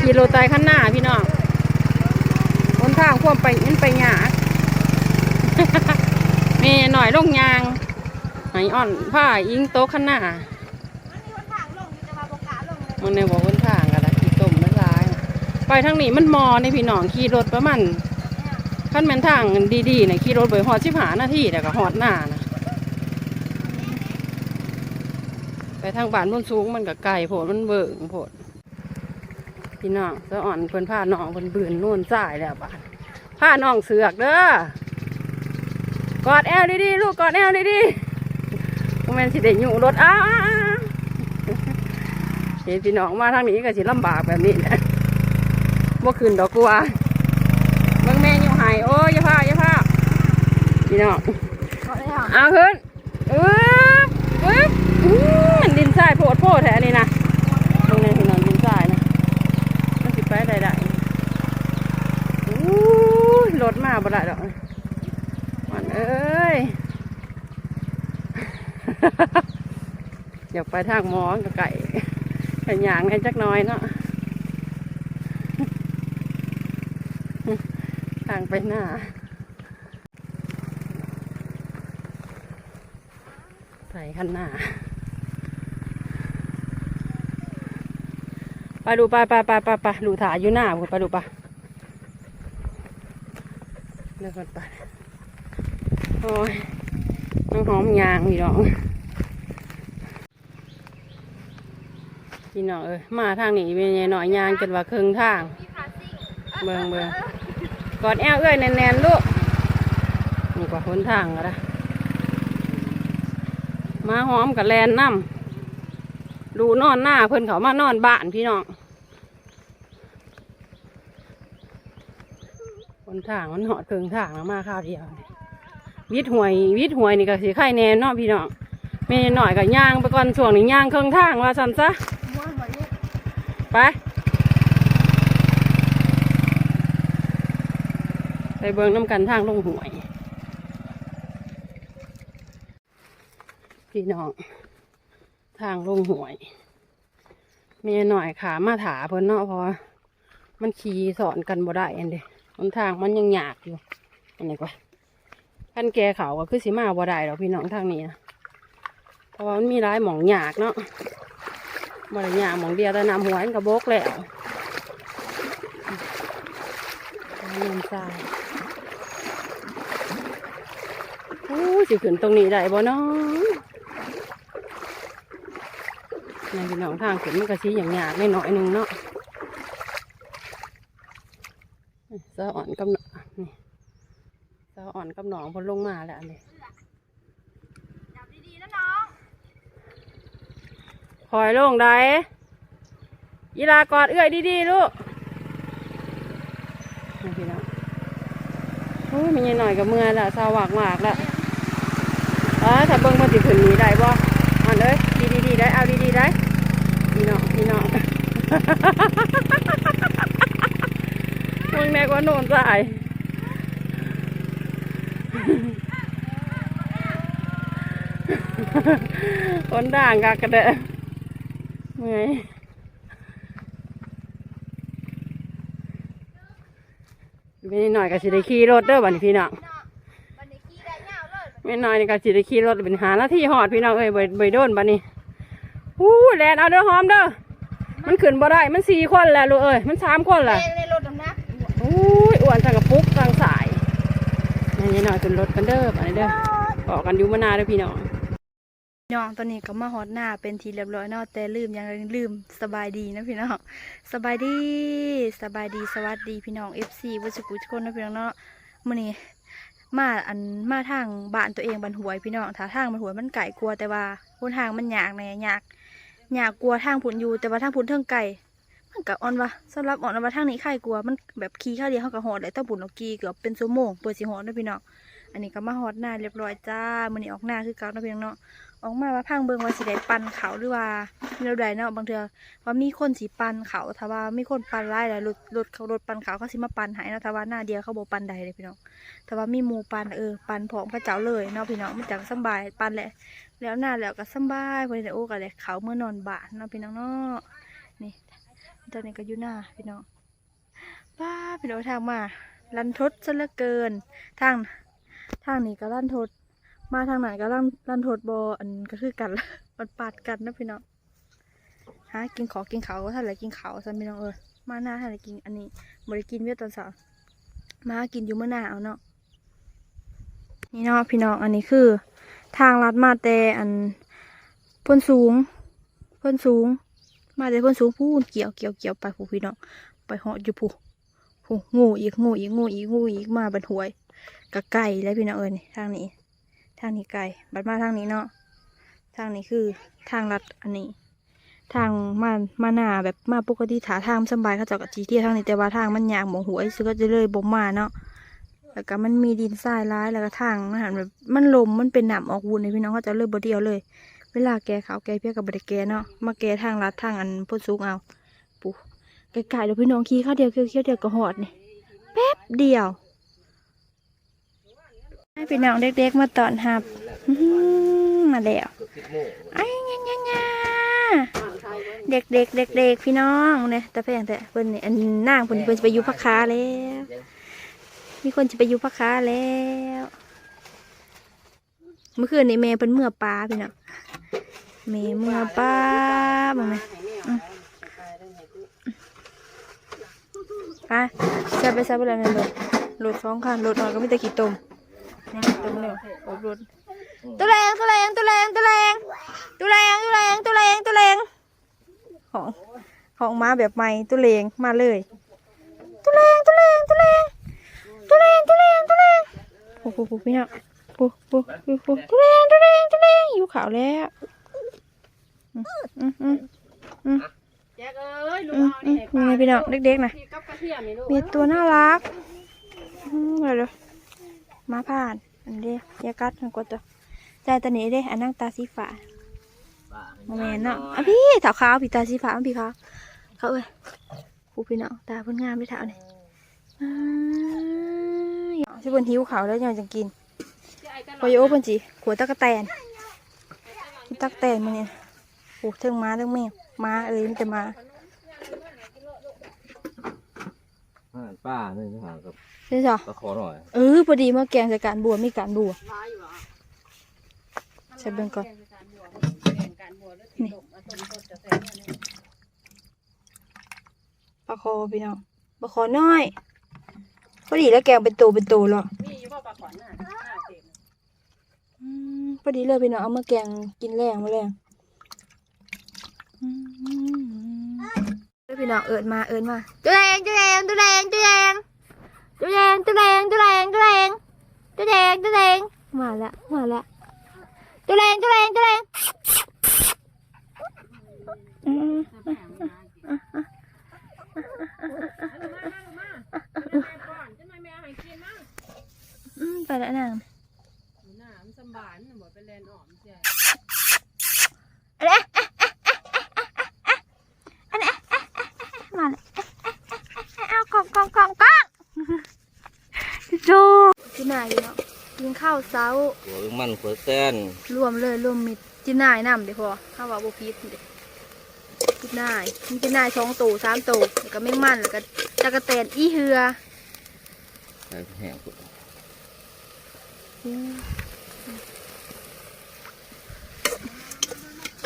ขี่รถไต่ข้างหน้าพี่น้องบนทางควมไปมันไปหยากแม่หน่อยลงยางไหอ่อนผ้ายิงโต๊ะข้างหน้ามันในบอกบนทางกันละขี่ต้มไม่ร้ายไปทางนี้มันมอในพี่น้องขี่รถประมาณขั้นแม่นทางดีๆเนี่ยขี่รถไปหอดชิบหาหน้าที่แต่ก็หอดหน้านะไปทางบ้านบนสูงมันก็ไกลโผดมันเบิ่งโผด พี่น้องสะอ่อนเพิ่นผ้าน้องเพิ่นบืนนู่นจ่ายแล้วบ้านผ้าน้องเสือกเด้อกอดแอลดีๆลูกกอดแอลดีๆโมเมนสิได้อยู่รถอ้าเห็นพี่น้องมาทางนี้ก็สิลำบากแบบนี้นะบ่ขึ้นดอกกัวเบิ่งแม่อยู่หายโอ้ยอย่าพาอย่าพาพี่น้องเอาขึ้นอึ๊บอึ๊บอื้อมันดินทรายโผดโผดแท้นี่นะตรงนี้พี่น้องดินทรายนะมันสิไปได้ได้อู้ยร ถมาบ่ได้ดอกมันเอ้ย อยากไปทางมอกับไก่ไก่ย่างให้จักน้อยเนาะทางไปหน้าใส่ขันหน้า ไปดูไปไปไปไปไปดูถ่ายอยู่หน้าคุณไปดูไป เดี๋ยวก่อนไปโอ้ยน้องหอมยางพี่น้องพี่น้องเอ้ยมาทางนี้เป็นไงหน่อยยางจนว่าครึ่งทาง เบิ่งเบิ่งกอดแอวเอ้ยแน่นๆลูกนี่กว่าหนทางก็ได้มาหอมกับแลนน้ำดูนอนหน้าเพิ่นเขามานอนบ้านพี่น้อง คนทางมันเหอดเพิงทางมาข้าวเดียวนี่วิทหวยวิทหวยนี่ก็สีไข่แน่เนาะพี่น้องแม่หน่อยกับย่างไปก่อนช่วงนี้ย่างเครื่องทางว่าสันซะไปไปเบิ่งน้ำกันทางลงหวย พี่น้อง ทางลงหวยเมียหน่อยขามาถาเพิ่นเนาะเพราะมันขี่สอนกันบ่ได้อันเดีห นทางมันยังหยากอยู่ อันนี้กว่าขั้นแกเขาก็คือสิมาบ่ได้ดอกพี่น้องทางนี้นะเพราะว่ามันมีร้ายหมองหยากเนาะบ่ได้หยากหมองเดียวแต่นำหัวมันกระบกแล้วน้ำทรายโอ้สิขึ้นตรงนี้ได้บ่เนาะในพี่น้องทางขึ้นมันก็ชี้อย่างหยาบไม่น้อยหนึ่งเนาะเสาอ่อนกับหนองนี่เสาอ่อนกับหนองพอลงมาแล้วอันนี้จับดีๆนะน้องคอยลงได้ยีลากอดเอื้อยดีๆลูกนี่พี่น้องโอ้ยมันยังหน่อยกับเมื่อละเศร้าหวากมากแล้วเออถ้าเบิ้งมันสิขึ้นหนี้ได้บ่อ่อนเอ้ยดีๆๆได้เอาดีๆได้พี่น้องพี่น้อง มึงแน่กว่าโน่นสายคนด่างกากระเดะเมื่อยไม่หน่อยก็สิได้ขี่รถเด้อบัดนพี่น้องวันนี้ขี้ไม่น้อยนี่ก็สิได้ขี่รถเป็นหาหน้าที่หอดพี่น้องเอ้ยบ่บ่โดนบัดนี้อู้แลนเอาเด้อหอมเด้อมันขึ้นบ่ได้ มันสี่คนแล้วลูกเอ้ย มันสามคนแล้วเองในรถน้ำหนัก อู้ยอ้วนจังกับปุ๊กกลางสายนี่หน่อยขึ้นรถกันเด้อบันเด้อออกกันอยู่มานาเด้อพี่น้องน้องตอนนี้ก็มาฮอตหน้าเป็นทีเรียบร้อยเนาะแต่ลืมยังลืมสบายดีนะพี่น้องสบายดีสบายดีสวัสดีพี่น้อง FC วัชกุทุกคนนะพี่น้องเนาะมื้อนี้มาอันมาทางบ้านตัวเองบ้านหวยพี่น้องถ้าทางบ้านหวยมันไก่กลัวแต่ว่าบนทางมันยากแน่ยากยากกลัวทางผุนอยู่แต่ว่าทางผุนเทิงไก่ มันกับอ่อนวะสำหรับอ่อนว่าทางนี้ไข่กลัวมันแบบขี่ข้าวเดียวเขากับหอดเลยต้องบุญเอากีเกือบเป็นชั่วโมงเปิดสีหอดนะพี่น้องอันนี้ก็มาหอดหน้าเรียบร้อยจ้ามื้อนี้ออกหน้าคือเก่านะพี่น้องเนาะออกมาว่าพังเบิงว่าสิได้ปันเขาหรือว่าเราใดเนาะบางเทือว่ามีคนสิปันเขาถ้าว่ามีคนปันไล่แล้วรถรถเขารถปันเขาเขาสิมาปันหายเนาะถ้าว่าหน้าเดียวเขาบ่ปันใดเลยพี่น้องแต่ว่ามีหมูปันเออปันพร้อมพระเจ้าเลยเนาะพี่น้องมันจังสบายปันแหละแล้วหน้าแล้วก็สบายพิ่นได้โอ้ก็เลยเขาเมื่อนอนบ้านเนาะพี่น้องเนาะนี่ ตอนนี้ก็อยู่หน้าพี่น้องป้าพี่น้องทางมา ลันทดซะเหลือเกิน ทาง ทางนี้ก็ลันทด มาทางไหนก็ลันลันทดบออันก็คือกันมันปาดกันนะพี่น้องหากินขอกินเขาก็ท่านอะไหนกินเขาสันพี่น้องเออมาหน้าท่านอะไหนกินอันนี้บริกินเวียตอนสาร์มากินอยู่เมื่อหน้าเอาเนาะนี่เนาะพี่น้องอันนี้คือ ทางลัดมาแต่อันพ้นสูงพ้นสูง มาแต่พ้นสูงพูนเกี่ยวเกี่ยวเกี่ยวไปผู้พี่น้องไปเหาะอยู่ผู้ผู้งูอีกงูอีกงูอีกงูอีกมาบันหวยกะไก่แล้วพี่น้องเอ้ยทางนี้ ทางนี้ไก่บัดมาทางนี้เนาะทางนี้คือทางลัดอันนี้ ทางมามาหน้าแบบมาปกติถาทางสบายเขาจะกับจีเทียวทางนี้แต่ว่าทางมันยากหมองหวยซื้อก็จะเลยบ่มาเนาะแล้วก็มันมีดินทรายร้ายแล้วก็ทางนหันแบบมันลมมันเป็นหนามออกวุ้นเลยพี่น้องเขาจะเลยบ่เดียวเลย เวลาแกเขาแกเพียกับบริแกเนาะมาแกทางลัดทางอันพ้นสูงเอาปูไกลๆเดี๋ยวพี่น้องขี่เข้าวเดียวเคี้ยวเดียวก็หอดนี่แป๊บเดียว ให้พี่น้องเด็กๆมาตอนหับมาแล้วไอ้ยะยะยเด็กๆเด็กๆพี่น้องเนี่ยแต่แพงแต่เพิ่นนี่อันนางเพิ่นเพิ่นจะไปอยู่พักค้าแล้ว มีคนจะไปอยู่พักค้าแล้ว เมื่อคืนนี้แม่เพิ่นเมื่อปลาพี่น้อง แม่เมื่อปลาบ้างไหมอืมไปจะไปซับอะไรนั่นเลยรถสองคันรถหน่อยก็มีแต่ขี้ตมนะตรงนี้อบรถตัวแรงตัวแรงตัวแรงตัวแรงตัวแรงตัวแรงตัวแรงตัวแรงของของมาแบบใหม่ตัวแรงมาเลยตัวแรงตัวแรงตัวแรงตัวแรงตัวแรงตัวแรงโอ้โหพี่น้องโอ้โหโอ้โหตัวแรงตัวแรงตัวแรงอยู่ขาวแล้วอืมอืมอืมอืม แจ๊กเอ้ยลูกอืมเอาอืนี่มมีไงพี่น้องเด็กๆนะที่กับกระเทียมนี่ลูกมีตัวน่ารักอืมเดี๋ยวเดี๋ยมาผ่าน อันเดียยากัดมันกดตัวใจตัวนี้เด้อันนั่งตาสีฟ้าโมเมนเนาะอะพี่ถาวขาวพี่ตาสีฟ้าอันพี่ขาวเขาเอ้ยผู้พี่น้องตาเพิ่นงามด้วยเท้านี่อ้ายสิเพิ่นหิวขาวแล้วยังจังกินพอยโอ้เพิ่นสิขวดตะกะแตนตะกแตนมื้อนี้ โอ้เทิงม้าเทิงแมวม้าเอ้ยมันจะมาอาหารป้าเนี่ยนะหากับใช่จ้ะตะขอหน่อยเออพอดีเมื่อแกงใส่การบัวมีการบัวใส่เบิ่งก่อนนี่ปลาคอพี่น้องปลาคอน้อยพอดีแล้วแกงเป็นตัวเป็นตัวหรอมีอยู่บ่ปลาขวัญน่ะห้าเต็มอืมพอดีเลยพี่น้องเอามาแกงกินแรงมาแรงอืมเด้อ พี่น้องเอิญมาเอิญมาตัวแดงตัวแดงตัวแดงตัวแดงตัวแดงตัวแดงตัวแดงตัวแดงตัวแดงตัวแดงมาละมาละตัวแดงตัวแดงตัวแดงอืม อืมไปแล้วนาง หน้ามันสำบานน่ะบ่เป็นแลนอ่อมใช่ มาเลยเอากล่องกล่องกล่องกล่องจู จีน่ายอยู่เนาะกินข้าวเช้าหัวมันหัวแต้นรวมเลยรวมมิดจีน่ายน้ำเดี๋ยวพอข้าวว่าบุพีดเดี๋ยวจีน่ายมีจีน่ายสองตูสามตูแล้วก็แมงมันแล้วก็ตะกะแตนอีเหือใส่แห้งกุดอืม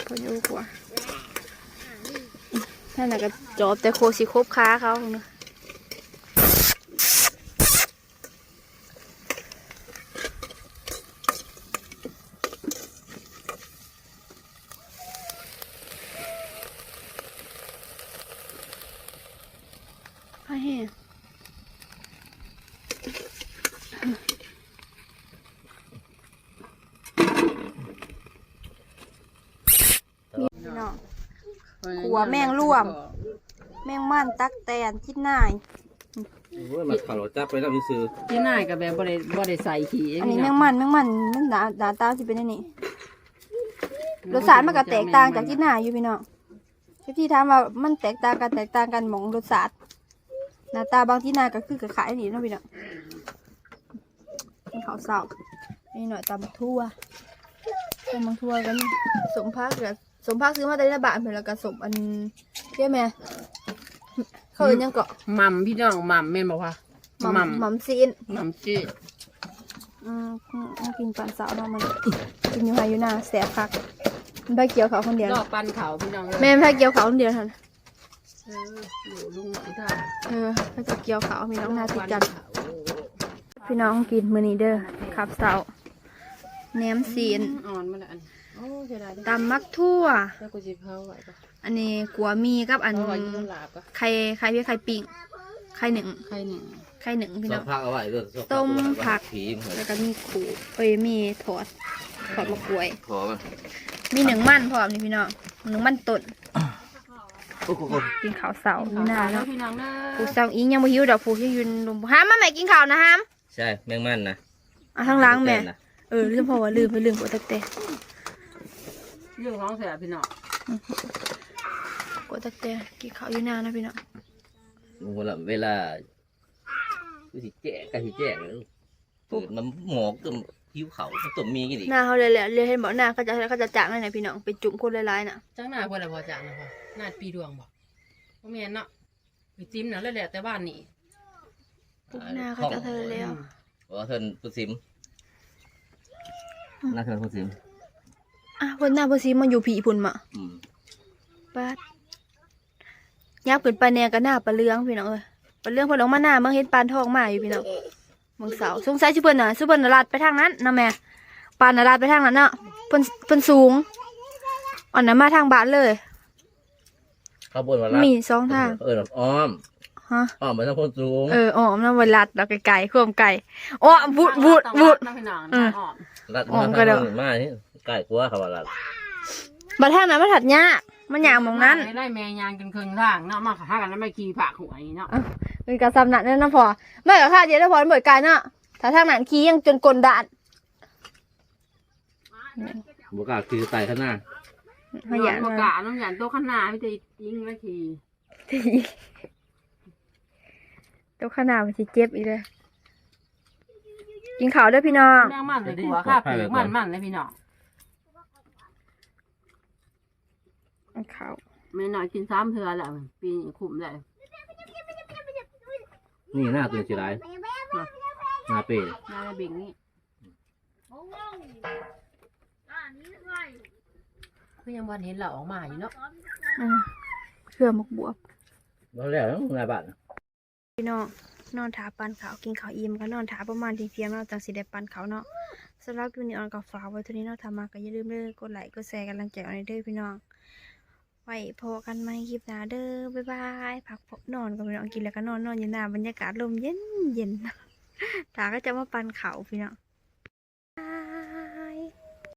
พออยู่กว่านั่นน่ะก็จอบแต่โคสิครบค้าเขาเนาะ ผ้าแห้ง พี่น้อง ขัวแม่งร่วม แมงมันตักแตนที่นายโอ้ยมันขับรถจับไปแล้วพี่ซื้อที่หน้าก็แบบบ่ได้บ่ได้ใส่ขี้อันนี้แมงมันแมงมันมันหนาหนาตาสิเป็นอันนี้รสชาติมันก็แตกต่างจากที่นายอยู่พี่น้องที่ถามว่ามันแตกต่างกันแตกต่างกันหมองรสชาติหน้าตาบางที่นายก็คือกับขายนี่เนาะพี่น้องนี่ข้าวเสานี่หน่อยตำทั่วตำบักทั่วกันสมพักกับ สมพักซื้อมาแต่ละบาทเพื่อนแล้วก็สมอันเรียกไหมเขาเอิ้นหยังเกาะหม่ำพี่น้องหม่ำแม่นบอกว่าหม่ำหม่ำซีนหม่ำจี้อืมอืมเอากินปันเสาเนาะมันกินอยู่ไฮอยู่หน้าแสบคักมันไปเกี่ยวเขาคนเดียวดอกปันเขาพี่น้องเลยแม่ไม่ไปเกี่ยวเขาคนเดียวท่านเอออยู่ลุงหน่อยท่าเออเขาจะเกี่ยวเขามีน้องนาติดกันเขาพี่น้องกินมื้อนี้เด้อขับเสาแหนมซีนอ่อนมาแล้วอันนี้ โอ้เสียดายเด้อตำมักทั่ว แล้วกูจะเผาไว้ปะอันนี้กัวมีกับอัน เผาไว้อยืนหลาบปะไข่ไข่เพี้ยไข่ปิ้งไข่หนึ่งใครหนึ่งไข่หนึ่งพี่สน้อองงพักเอาไว้ด้วยสองต้มผัก ผีมันแล้วก็มีขูเอ้ยมีถอดถอดมะกรวย พอมันมีหนึ่งมันพร้อมนี่พี่น้องหนึ่งมันต้นโอ้โหกินข้าวเสามีหน้าแล้เนาะวพี่น้องเด้ผูอเสาอิงยังบ่หิวดอกผูที่ยืนลมห้ามมาแม่กินข้าวนะห้ามใช่แมงมันนะอะทางล้างแม่นะเออลืมเพราะว่าลืมไปลืมกดตะเตะ เรื่องของเสียพี่น้องกดตะเตะกินข้าวอยู่หน้านะพี่น้องเวลาเวลาคือสิแจ้งก็สิแจ้งเลยตื่นมันหมอกจนหิวเขามันต้มมีกี่ดิหน้าเขาเลยแหละเลยเห็นบอกหน้าเขาจะเขาจะจางเลยนะพี่น้องไปจุ่มคนหลายๆน่ะจังหน้าพอแล้วพอจังนะพอหน้าปีดวงบอกว่าแม่นเนาะไปจิ้มเนาะแล้วแหละแต่บ้านนี่หน้าเขาจะเธอแล้วบอกว่าเทินผู้ซิมน่าเทินผู้ซิม อะคนหน้าเพอซีมันอยู่ผีพุ่นมาอืมปัดยักษ์เป็นปลาแนงกับหน้าปลาเลื้องพี่น้องเอ้ยปลาเลื้องเพอลงมาหน้าเมื่อเห็นปานทองมาอยู่พี่น้องมึงเสาสงสัยชิเพิ่นน่ะชิเพิ่นน่ะลาดไปทางนั้นนะแม่ปานน่ะลาดไปทางนั้นเนาะเพิ่นเพิ่นสูงอ่อนน่ะมาทางบ้านเลย เขาบนว่ารัดมีสองทาง เออแบบอ้อมฮะ อ้อมไปทางโพ้นสูงเอออ๋อมันวันลัดเราไกลๆควมไก่อ๋อบุดบุดบุดนะพี่น้องอืมอ้อม รัดอ้อมมาก็ทางเด้อนู้นมานี่ ใกล้กว่าเขาว่ารัดบัดทางนั้นมันถัดยากมันยากหมองนั้นไล่แม่ยางกันเครื่องทางเนาะมาหากันแล้วไม่ขี่ผักหวยเนาะเป็นการสำนักนั่นนะพอไม่กับข้าเดียวแล้วพอมันเบิดไกลเนาะถ้าทางนั้นขี้ยังจนกลดานบกล้าคือไต่ข้างหน้าขยันปมาระกาศน้ำหยันโต๊ะข้างหน้าพี่จะยิงแล้วขี่ทีตัวขนาดมันจะเจ็บอีกเลยกินข้าวด้วยพี่น้องแม่งมันเลยหัวข้าปีกมันมันเลยพี่น้อง กินข้าวไม่น้อยกินซ้ำเทือแหละปีนี้คุ้มเลยนี่หน้าตัวสิไรหน้าเป้นายบิงนี่คือยังวันเห็นเราออกมาอยู่เนาะอืมเครื่องหมกบวบแล้วแล้วหน้าบ้านพี่น้องนอนถาปันขาวกินข้าวอิ่มก็นอนถาประมาณเที่ยงๆเนาะจังสิได้ปันขาวเนาะสำหรับคลิปนี้ออนกับฝากไว้เท่านี้เนาะทำมาก็อย่าลืมเด้อกดไลค์กดแชร์กันลังใจออนเด้อพี่น้อง ไว้พอกันไหมคลิปหน้าเด้อบ๊ายบายพักผ่อนนอนกับพี่น้องกินแล้วก็นอนนอนอยู่หน้าบรรยากาศลมเย็นเย็นตาก็จะมาปันเขาพี่น้อง